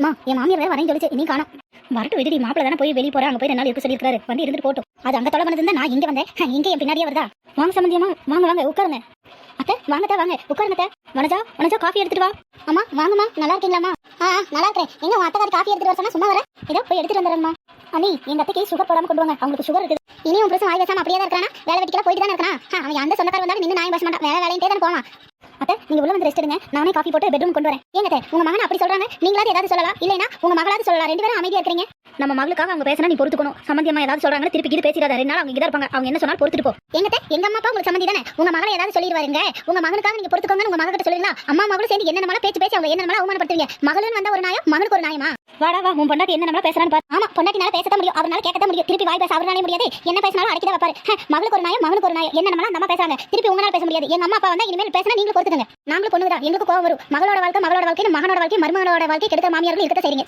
அம்மா என் மாமியார் வேற வரேன்னு சொல்லிச்சு நீ காணும். வரட்டு விடுடி மாப்பிள்ள தானே போய் வெளியே போறேன் போய் ரெண்டு நாள் இருக்க சொல்லியிருக்காரு வந்து இருந்துட்டு போட்டும் அது அங்க தொலை பண்ணது நான் இங்க வந்தேன். இங்க என் பின்னாடியே வருதா? வாங்க சம்பந்தியமா வாங்க வாங்க உட்காருங்க. அத்தை வாங்கத்தா வாங்க. உட்காருங்கத்த வனஜா வனஜா காஃபி எடுத்துட்டு வா. அம்மா வாங்கம்மா நல்லா இருக்கீங்களாம்மா? ஆ நல்லா இருக்கேன் எங்க உன் அத்தைக்காரி காஃபி எடுத்துட்டு வர சொன்னா சும்மா வர? இதோ போய் எடுத்துட்டு வந்துடுறேம்மா. அண்ணி எங்க அத்தைக்கு சுகர் போடாம கொண்டு வாங்க. அவங்களுக்கு சுகர் இருக்குது. இனி உன் பிரச்சனை வாய் பேசாம அப்படியே தான் இருக்கானா வேலை வெட்டிக்கலாம் போயிட்டு தான் இருக்கானா? ஆ, அவன் அந்த சொந்தக்கார வந்தாலும் நின்று நான் பேச மாட்டான். வேலை வேலையிட்டே தான் போவான். நீங்க உள்ள வந்து ரெஸ்ட் எடுங்க. நானே காஃபி போட்டு பெட்ரூம் கொண்டு வரேன். ஏங்க உங்க மகன் அப்படி சொல்றாங்க? நீங்களாவது ஏதாவது சொல்லலாம் இல்லைனா உங்க மகளாவது சொல்லலாம் ரெண்டு பேரும் அமைதியா இருக்கீங்க நம்ம மகளுக்காக அவங்க பேசினா நீ பொறுத்துக்கணும். சம்பந்தியமா ஏதாவது சொல்றாங்க திருப்பி கீழே பேசிடாத. ரெண்டு நாள் அவங்க இங்க இருப்பாங்க. அவங்க என்ன சொன்னாலும் பொறுத்துட்டு போ. எங்க எங்க அம்மா அப்பா உங்களுக்கு சம்மந்தி தானே? உங்க மகளை ஏதாவது சொல்லிடுவாருங்க. உங்க மகனுக்காக நீங்க பொறுத்துக்கோங்க உங்க மகன் கிட்ட சொல்லிடலாம் அம்மா மகளும் சேர்ந்து என்ன நம்மள பேச்சு பேசி அவங்க என்ன நம்மள அவமானப்படுத்துவீங்க? மகளும் வந்தா ஒரு நாயம் மகனுக்கு ஒரு நாயமா வாடா வா உன் பொண்டாட்டி என்ன நம்மள பேசுறான்னு பாரு. ஆமா பொண்டாட்டினால பேச முடியும். அவனால கேட்கத்தான் முடியும். திருப்பி வாய் பேச அவராலே முடியாது. என்ன பேசினாலும் அடக்கிதான் வைப்பாரு. மகளுக்கு ஒரு நாயம் மகனுக்கு ஒரு நாயம் என்ன நம்மளா நம்ம பேசுறாங்க? திருப்பி உங்களால பேச முடியாது. எங்க அம்மா அப்பா வந்தா இனிமேல் பேசினா நீங்களும் பொறுத்துக்கங்க. நாங்களும் பொண்ணுதான் எங்களுக்கு கோவம் வரும். மகளோட வாழ்க்கை மகளோட வாழ்க்கை மகனோட வாழ்க்கை மருமகனோட வாழ்க்கை கெடுத்த மாமியார்கள் இருக்க செய்றீங்க.